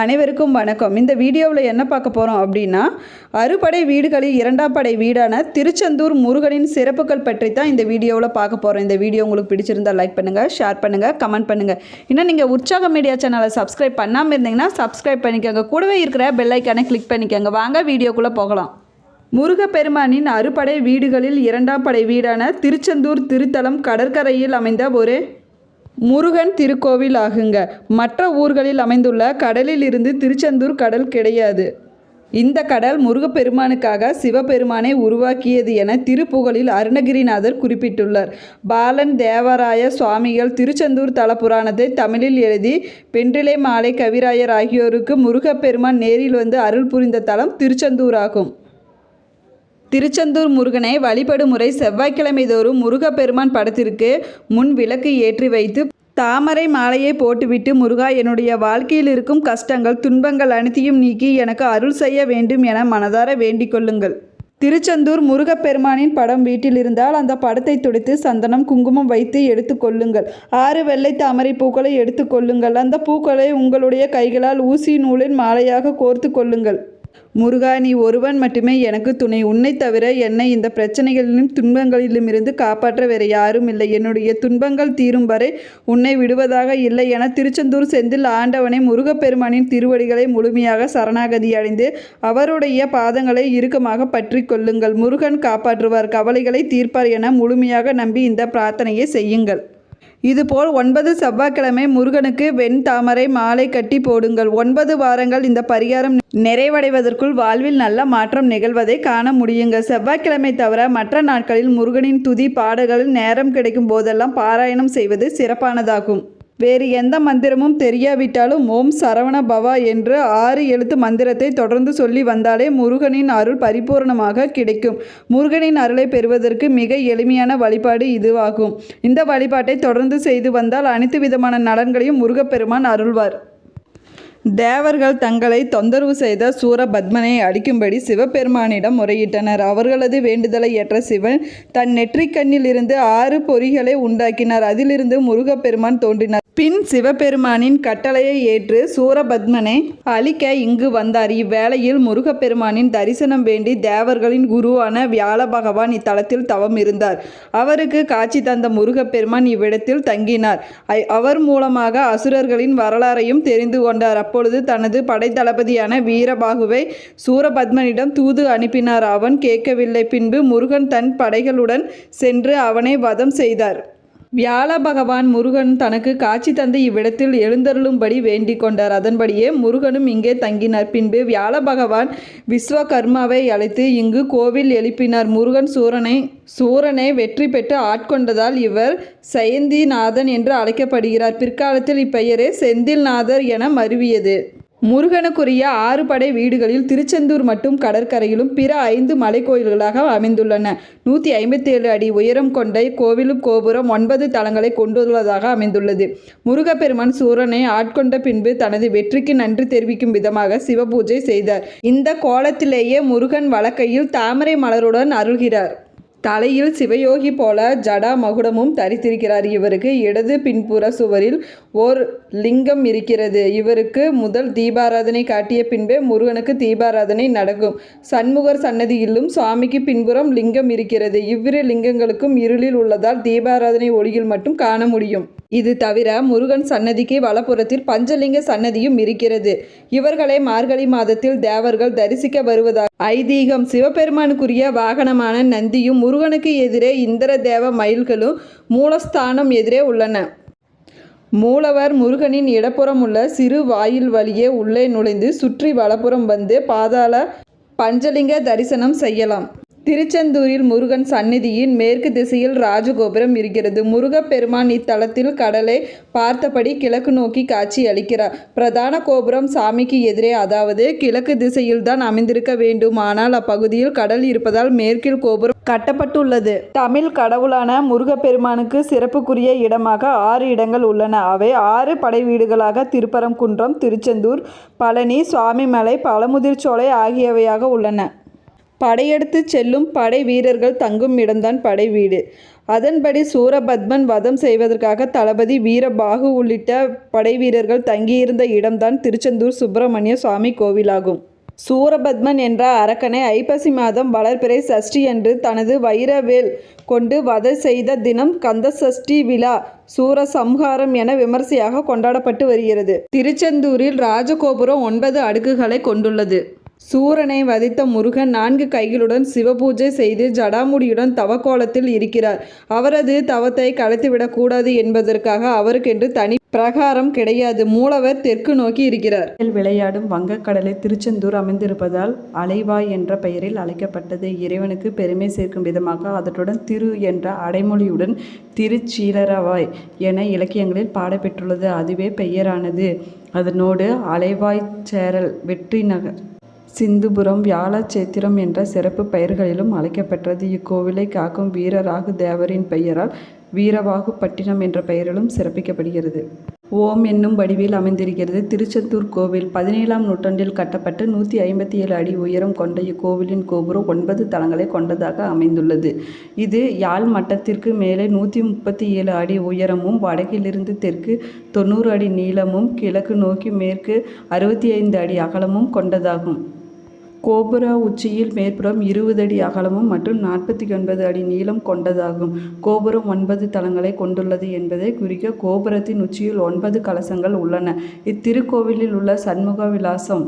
அனைவருக்கும் வணக்கம். இந்த வீடியோவில் என்ன பார்க்க போகிறோம் அப்படின்னா அறுபடை வீடுகளில் இரண்டாம் படை வீடான திருச்செந்தூர் முருகனின் சிறப்புகள் பற்றி தான் இந்த வீடியோவில் பார்க்க போகிறோம் இந்த வீடியோ உங்களுக்கு பிடிச்சிருந்தா லைக் பண்ணுங்கள் ஷேர் பண்ணுங்கள் கமெண்ட் பண்ணுங்கள் இன்னும் நீங்கள் உற்சாக மீடியா சேனலை சப்ஸ்கிரைப் பண்ணாமல் இருந்தீங்கன்னா சப்ஸ்கிரைப் பண்ணிக்கோங்க. கூடவே இருக்கிற பெல்லைக்கானை கிளிக் பண்ணிக்கோங்க. வாங்க வீடியோக்குள்ளே போகலாம். முருகப்பெருமானின் அறுபடை வீடுகளில் இரண்டாம் படை வீடான திருச்செந்தூர் திருத்தலம் கடற்கரையில் அமைந்த ஒரு முருகன் திருக்கோவில் ஆகுங்க. மற்ற ஊர்களில் அமைந்துள்ள கடலில் இருந்து திருச்செந்தூர் கடல் கிடையாது. இந்த கடல் முருகப்பெருமானுக்காக சிவபெருமானை உருவாக்கியது என திருப்புகழில் அருணகிரிநாதர் குறிப்பிட்டுள்ளார். பாலன் தேவராய சுவாமிகள் திருச்செந்தூர் தல புராணத்தை தமிழில் எழுதி பெண்டிலை மாலை கவிராயர் ஆகியோருக்கு முருகப்பெருமான் நேரில் வந்து அருள் புரிந்த தலம் திருச்செந்தூர் ஆகும். திருச்செந்தூர் முருகனை வழிபடும் முறை செவ்வாய்க்கிழமை தோறும் முருகப்பெருமான் படத்திற்கு முன் விளக்கு ஏற்றி வைத்து தாமரை மாலையை போட்டுவிட்டு முருகா என்னுடைய வாழ்க்கையில் இருக்கும் கஷ்டங்கள் துன்பங்கள் அனைத்தையும் நீக்கி எனக்கு அருள் செய்ய வேண்டும் என மனதார வேண்டிக் கொள்ளுங்கள் திருச்செந்தூர் முருகப்பெருமானின் படம் வீட்டில் இருந்தால் அந்த படத்தை துடைத்து சந்தனம் குங்குமம் வைத்து எடுத்துக்கொள்ளுங்கள் ஆறு வெள்ளை தாமரை பூக்களை எடுத்துக்கொள்ளுங்கள் அந்த பூக்களை உங்களுடைய கைகளால் ஊசி நூலின் மாலையாக கோர்த்து கொள்ளுங்கள். முருகா நீ ஒருவன் மட்டுமே எனக்கு துணை. உன்னை தவிர என்னை இந்த பிரச்சனைகளிலும் துன்பங்களிலும் இருந்து காப்பாற்ற வேறு யாரும் இல்லை. என்னுடைய துன்பங்கள் தீரும் வரை உன்னை விடுவதாக இல்லை என திருச்செந்தூர் செந்தில் ஆண்டவனை முருகப்பெருமானின் திருவடிகளை முழுமையாக சரணாகதி அடைந்து அவருடைய பாதங்களை இறுக்கமாக பற்றி கொள்ளுங்கள். முருகன் காப்பாற்றுவார் கவலைகளை தீர்ப்பார் என முழுமையாக நம்பி இந்த பிரார்த்தனையை செய்யுங்கள். இதுபோல் ஒன்பது செவ்வாய்க்கிழமை முருகனுக்கு வெண் தாமரை மாலை கட்டி போடுங்கள். ஒன்பது வாரங்கள் இந்த பரிகாரம் நிறைவடைவதற்குள் வாழ்வில் நல்ல மாற்றம் நிகழ்வதை காண முடியுங்க. செவ்வாய்க்கிழமை தவிர மற்ற நாட்களில் முருகனின் துதி பாடல்களில் நேரம் கிடைக்கும் போதெல்லாம் பாராயணம் செய்வது சிறப்பானதாகும். வேறு எந்த மந்திரமும் தெரியாவிட்டாலும் ஓம் சரவண பவா என்று ஆறு எழுத்து மந்திரத்தை தொடர்ந்து சொல்லி வந்தாலே முருகனின் அருள் பரிபூர்ணமாக கிடைக்கும். முருகனின் அருளை பெறுவதற்கு மிக எளிமையான வழிபாடு இதுவாகும். இந்த வழிபாட்டை தொடர்ந்து செய்து வந்தால் அனைத்து விதமான நலன்களையும் முருகப்பெருமான் அருள்வார். தேவர்கள் தங்களை தொந்தரவு செய்த சூரபத்மனை அடிக்கும்படி சிவபெருமானிடம் முறையிட்டனர். அவர்களது வேண்டுதலை ஏற்ற சிவன் தன் நெற்றிக்கண்ணில் இருந்து ஆறு பொறிகளை உண்டாக்கினார். அதிலிருந்து முருகப்பெருமான் தோன்றினார். பின் சிவபெருமானின் கட்டளையை ஏற்று சூரபத்மனை அழிக்க இங்கு வந்தார். இவ்வேளையில் முருகப்பெருமானின் தரிசனம் வேண்டி தேவர்களின் குருவான வியாழ பகவான் இத்தலத்தில் தவம் இருந்தார். அவருக்கு காட்சி தந்த முருகப்பெருமான் இவ்விடத்தில் தங்கினார். ஐ- அவர் மூலமாக அசுரர்களின் வரலாறையும் தெரிந்து கொண்டார். அப்பொழுது தனது படைத்தளபதியான வீரபாகுவை சூரபத்மனிடம் தூது அனுப்பினார். அவன் கேட்கவில்லை. பின்பு முருகன் தன் படைகளுடன் சென்று அவனை வதம் செய்தார். வியாழ பகவான் முருகன் தனக்கு காட்சி தந்து இவ்விடத்தில் எழுந்தருளும்படி வேண்டிக் கொண்டார். அதன்படியே முருகனும் இங்கே தங்கினார். பின்பு வியாழ பகவான் விஸ்வகர்மாவை அழைத்து இங்கு கோவில் எழுப்பினார். முருகன் சூரனை சூரனை வெற்றி பெற்று ஆட்கொண்டதால் இவர் சயந்திநாதன் என்று அழைக்கப்படுகிறார். பிற்காலத்தில் இப்பெயரே செந்தில்நாதர் என மருவியது. முருகனுக்குரிய ஆறு படை வீடுகளில் திருச்செந்தூர் மற்றும் கடற்கரையிலும் பிற ஐந்து மலைக்கோயில்களாக அமைந்துள்ளன. நூற்றி ஐம்பத்தேழு அடி உயரம் கொண்ட கோவிலும் கோபுரம் ஒன்பது தலங்களை கொண்டுள்ளதாக அமைந்துள்ளது. முருகப்பெருமான் சூரனை ஆட்கொண்ட பின்பு தனது வெற்றிக்கு நன்றி தெரிவிக்கும் விதமாக சிவபூஜை செய்தார். இந்த கோலத்திலேயே முருகன் வழக்கையில் தாமரை மலருடன் அருள்கிறார். தலையில் சிவயோகி போல ஜடா மகுடமும் தரித்திருக்கிறார். இவருக்கு இடது பின்புற சுவரில் ஓர் லிங்கம் இருக்கிறது. இவருக்கு முதல் தீபாராதனை காட்டிய பின்பே முருகனுக்கு தீபாராதனை நடக்கும். சண்முகர் சன்னதியிலும் சுவாமிக்கு பின்புறம் லிங்கம் இருக்கிறது. இவ்விரு லிங்கங்களுக்கும் இருளில் உள்ளதால் தீபாராதனை ஒளியில் மட்டும் காண முடியும். இது தவிர முருகன் சன்னதிக்கு வலப்புறத்தில் பஞ்சலிங்க சன்னதியும் இருக்கிறது. இவர்களை மார்கழி மாதத்தில் தேவர்கள் தரிசிக்க வருவதாக ஐதீகம். சிவபெருமானுக்குரிய வாகனமான நந்தியும் முருகனுக்கு எதிரே இந்திர தேவ மயில்களும் மூலஸ்தானம் எதிரே உள்ளன. மூலவர் முருகனின் இடப்புறம் உள்ள சிறு வாயில் வழியே உள்ளே நுழைந்து சுற்றி வலப்புறம் வந்து பாதாள பஞ்சலிங்க தரிசனம் செய்யலாம். திருச்செந்தூரில் முருகன் சந்நிதியின் மேற்கு திசையில் ராஜகோபுரம் இருக்கிறது. முருகப்பெருமான் இத்தலத்தில் கடலை பார்த்தபடி கிழக்கு நோக்கி காட்சி அளிக்கிறார். பிரதான கோபுரம் சாமிக்கு எதிரே அதாவது கிழக்கு திசையில் தான் அமைந்திருக்க வேண்டும். ஆனால் அப்பகுதியில் கடல் இருப்பதால் மேற்கில் கோபுரம் கட்டப்பட்டுள்ளது. தமிழ் கடவுளான முருகப்பெருமானுக்கு சிறப்புக்குரிய இடமாக ஆறு இடங்கள் உள்ளன. அவை ஆறு படை வீடுகளாக திருப்பரங்குன்றம் திருச்செந்தூர் பழனி சுவாமிமலை பழமுதிர்ச்சோலை ஆகியவையாக உள்ளன. படையெடுத்து செல்லும் படை வீரர்கள் தங்கும் இடம்தான் படை வீடு. அதன்படி சூரபத்மன் வதம் செய்வதற்காக தளபதி வீரபாகு உள்ளிட்ட படை வீரர்கள் தங்கியிருந்த இடம்தான் திருச்செந்தூர் சுப்பிரமணிய சுவாமி கோவிலாகும். சூரபத்மன் என்ற அரக்கனை ஐப்பசி மாதம் வளர்பிறை சஷ்டி அன்று தனது வைரவேல் கொண்டு வதை செய்த தினம் கந்த சஷ்டி விழா சூரசம்ஹாரம் என விமர்சையாக கொண்டாடப்பட்டு வருகிறது. திருச்செந்தூரில் ராஜகோபுரம் ஒன்பது அடுக்குகளை கொண்டுள்ளது. சூரனை வதைத்த முருகன் நான்கு கைகளுடன் சிவபூஜை செய்து ஜடாமுடியுடன் தவக்கோலத்தில் இருக்கிறார். அவரது தவத்தை கடத்திவிடக்கூடாது என்பதற்காக அவருக்கென்று தனி பிரகாரம் கிடையாது. மூலவர் தெற்கு நோக்கி இருக்கிறார். விளையாடும் வங்கக்கடலை திருச்செந்தூர் அமைந்திருப்பதால் அலைவாய் என்ற பெயரில் அழைக்கப்பட்டது. இறைவனுக்கு பெருமை சேர்க்கும் விதமாக அதனுடன் திரு என்ற அடைமொழியுடன் திருச்சீலரவாய் என இலக்கியங்களில் பாடப்பெற்றுள்ளது. அதுவே பெயரானது. அதனோடு அலைவாய் சேரல் வெற்றி நகர் சிந்துபுரம் வியாழச்சேத்திரம் என்ற சிறப்பு பெயர்களிலும் அழைக்கப்பெற்றது. இக்கோவிலை காக்கும் வீரராகு தேவரின் பெயரால் வீரவாகு பட்டினம் என்ற பெயரிலும் சிறப்பிக்கப்படுகிறது. ஓம் என்னும் வடிவில் அமைந்திருக்கிறது. திருச்செந்தூர் கோவில் பதினேழாம் நூற்றாண்டில் கட்டப்பட்டு நூற்றி ஐம்பத்தி ஏழு அடி உயரம் கொண்ட இக்கோவிலின் கோபுரம் ஒன்பது தளங்களை கொண்டதாக அமைந்துள்ளது. இது யாழ் மட்டத்திற்கு மேலே நூற்றி முப்பத்தி ஏழு அடி உயரமும் வடக்கிலிருந்து தெற்கு தொண்ணூறு அடி நீளமும் கிழக்கு நோக்கி மேற்கு அறுபத்தி ஐந்து அடி அகலமும் கொண்டதாகும். கோபுர உச்சியில் மேற்புறம் இருபது அடி அகலமும் மற்றும் நாற்பத்தி ஒன்பது அடி நீளம் கொண்டதாகும். கோபுரம் ஒன்பது தளங்களை கொண்டுள்ளது என்பதை குறிக்க கோபுரத்தின் உச்சியில் ஒன்பது கலசங்கள் உள்ளன. இத்திருக்கோவிலில் உள்ள சண்முக விலாசம்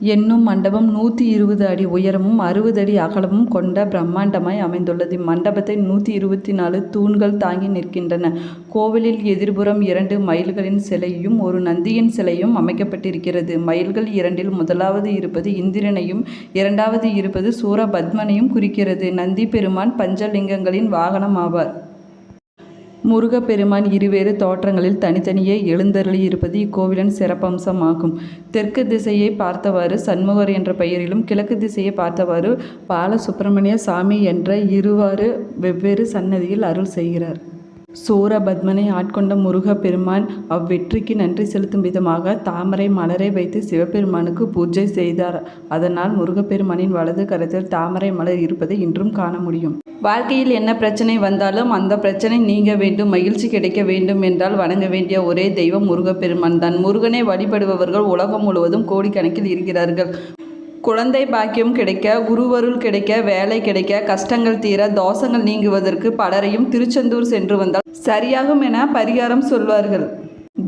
என்னும் மண்டபம் நூற்றி இருபது அடி உயரமும் அறுபது அடி அகலமும் கொண்ட பிரம்மாண்டமாய் அமைந்துள்ளது. இம்மண்டபத்தை நூற்றி இருபத்தி நாலு தூண்கள் தாங்கி நிற்கின்றன. கோவிலில் எதிர்புறம் இரண்டு மயில்களின் சிலையும் ஒரு நந்தியின் சிலையும் அமைக்கப்பட்டிருக்கிறது. மயில்கள் இரண்டில் முதலாவது இருப்பது இந்திரனையும் இரண்டாவது இருப்பது சூரபத்மனையும் குறிக்கிறது. நந்தி பெருமான் பஞ்சலிங்கங்களின் வாகனம் ஆவார். முருகப்பெருமான் இருவேறு தோற்றங்களில் தனித்தனியே எழுந்தருளி இருப்பது இக்கோவிலின் சிறப்பம்சமாகும். தெற்கு திசையை பார்த்தவாறு சண்முகர் என்ற பெயரிலும் கிழக்கு திசையை பார்த்தவாறு பாலசுப்பிரமணிய சாமி என்ற இருவாறு வெவ்வேறு சன்னதியில் அருள் செய்கிறார். சூரபத்மனை ஆட்கொண்ட முருகப்பெருமான் அவ்வெற்றிக்கு நன்றி செலுத்தும் விதமாக தாமரை மலரை வைத்து சிவபெருமானுக்கு பூஜை செய்தார். அதனால் முருகப்பெருமானின் வலது கரத்தில் தாமரை மலர் இருப்பதை இன்றும் காண முடியும். வாழ்க்கையில் என்ன பிரச்சனை வந்தாலும் அந்த பிரச்சனை நீங்க வேண்டும் மகிழ்ச்சி கிடைக்க வேண்டும் என்றால் வணங்க வேண்டிய ஒரே தெய்வம் முருகப்பெருமான் தான். முருகனை வழிபடுபவர்கள் உலகம் முழுவதும் கோடிக்கணக்கில் இருக்கிறார்கள். குழந்தை பாக்கியம் கிடைக்க குருவருள் கிடைக்க வேலை கிடைக்க கஷ்டங்கள் தீர தோஷங்கள் நீங்குவதற்கு பலரையும் திருச்செந்தூர் சென்று வந்தால் சரியாகும் என பரிகாரம் சொல்வார்கள்.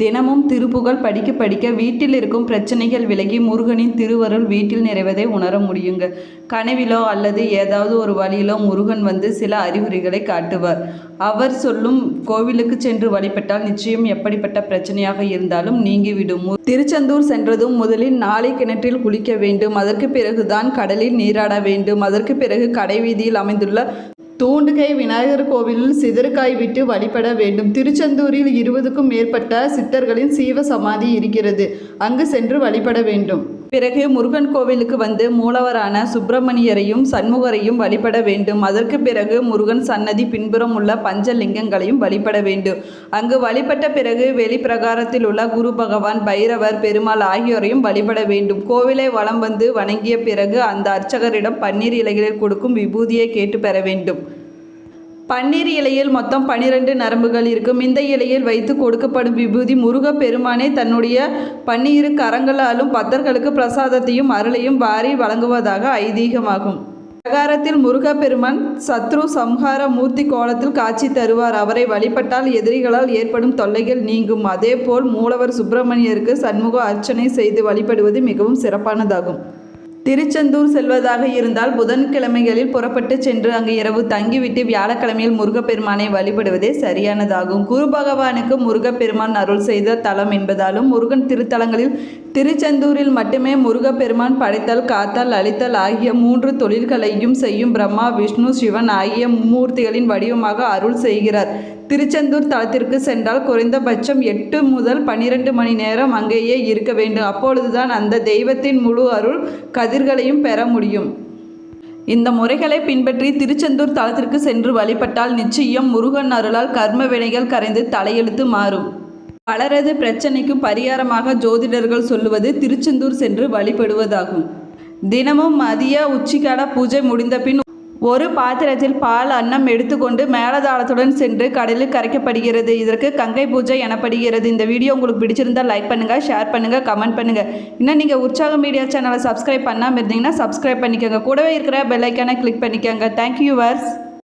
தினமும் திருப்புகழ் படிக்க படிக்க வீட்டில் இருக்கும் பிரச்சனைகள் விலகி முருகனின் திருவருள் வீட்டில் நிறைவதை உணர முடியுங்க. கனவிலோ அல்லது ஏதாவது ஒரு வழியிலோ முருகன் வந்து சில அறிகுறிகளை காட்டுவார். அவர் சொல்லும் கோவிலுக்கு சென்று வழிபட்டால் நிச்சயம் எப்படிப்பட்ட பிரச்சனையாக இருந்தாலும் நீங்கிவிடும். திருச்செந்தூர் சென்றதும் முதலில் நாளை கிணற்றில் குளிக்க வேண்டும். அதற்கு பிறகுதான் கடலில் நீராட வேண்டும். அதற்கு பிறகு கடைவீதியில் அமைந்துள்ள தூண்டுகை விநாயகர் கோவிலில் சிதறுக்காய் விட்டு வழிபட வேண்டும். திருச்செந்தூரில் இருபதுக்கும் மேற்பட்ட சித்தர்களின் சீவ சமாதி இருக்கிறது. அங்கு சென்று வழிபட வேண்டும். பிறகு முருகன் கோவிலுக்கு வந்து மூலவரான சுப்பிரமணியரையும் சண்முகரையும் வழிபட வேண்டும். அதற்கு பிறகு முருகன் சன்னதி பின்புறம் உள்ள பஞ்சலிங்கங்களையும் வழிபட வேண்டும். அங்கு வழிபட்ட பிறகு வெளிப்பிரகாரத்தில் உள்ள குரு பகவான் பைரவர் பெருமாள் ஆகியோரையும் வழிபட வேண்டும். கோவிலை வலம் வந்து வணங்கிய பிறகு அந்த அர்ச்சகரிடம் பன்னீர் இலைகளில் கொடுக்கும் விபூதியை கேட்டு பெற வேண்டும். பன்னீர் இலையில் மொத்தம் பன்னிரண்டு நரம்புகள் இருக்கும். இந்த இலையில் வைத்து கொடுக்கப்படும் விபூதி முருகப் பெருமானே தன்னுடைய பன்னிரு கரங்களாலும் பக்தர்களுக்கு பிரசாதத்தையும் அருளையும் வாரி வழங்குவதாக ஐதீகமாகும். பிரகாரத்தில் முருகப்பெருமான் சத்ரு சம்ஹார மூர்த்தி கோலத்தில் காட்சி தருவார். அவரை வழிபட்டால் எதிரிகளால் ஏற்படும் தொல்லைகள் நீங்கும். அதேபோல் மூலவர் சுப்பிரமணியருக்கு சண்முக அர்ச்சனை செய்து வழிபடுவது மிகவும் சிறப்பானதாகும். திருச்செந்தூர் செல்வதாக இருந்தால் புதன்கிழமைகளில் புறப்பட்டு சென்று அங்கு இரவு தங்கிவிட்டு வியாழக்கிழமையில் முருகப்பெருமானை வழிபடுவதே சரியானதாகும். குரு பகவானுக்கு முருகப்பெருமான் அருள் செய்த தலம் என்பதாலும் முருகன் திருத்தலங்களில் திருச்செந்தூரில் மட்டுமே முருகப்பெருமான் படைத்தல் காத்தல் அழித்தல் ஆகிய மூன்று தொழில்களையும் செய்யும் பிரம்மா விஷ்ணு சிவன் ஆகிய மும்மூர்த்திகளின் வடிவமாக அருள் செய்கிறார். திருச்செந்தூர் தலத்திற்கு சென்றால் குறைந்தபட்சம் எட்டு முதல் பன்னிரண்டு மணி நேரம் அங்கேயே இருக்க வேண்டும். அப்பொழுதுதான் அந்த தெய்வத்தின் முழு அருள் கதிர்களையும் பெற முடியும். இந்த முறைகளை பின்பற்றி திருச்செந்தூர் தலத்திற்கு சென்று வழிபட்டால் நிச்சயம் முருகன் அருளால் கர்ம வினைகள் கரைந்து தலையெழுத்து மாறும். பலரது பிரச்சனைக்கு பரிகாரமாக ஜோதிடர்கள் சொல்லுவது திருச்செந்தூர் சென்று வழிபடுவதாகும். தினமும் மதிய உச்சிக்கால பூஜை முடிந்த பின் ஒரு பாத்திரத்தில் பால் அன்னம் எடுத்துக்கொண்டு மேலதாளத்துடன் சென்று கடலில் கரைக்கப்படுகிறது. இதற்கு கங்கை பூஜை எனப்படுகிறது. இந்த வீடியோ உங்களுக்கு பிடிச்சிருந்தால் லைக் பண்ணுங்கள் ஷேர் பண்ணுங்கள் கமெண்ட் பண்ணுங்கள் இன்னும் நீங்கள் உற்சாக மீடியா சேனலை சப்ஸ்கிரைப் பண்ணாமல் இருந்தீங்கன்னா சப்ஸ்கிரைப் பண்ணிக்கோங்க. கூடவே இருக்கிற பெல்லைக்கான கிளிக் பண்ணிக்கோங்க. Thank you verse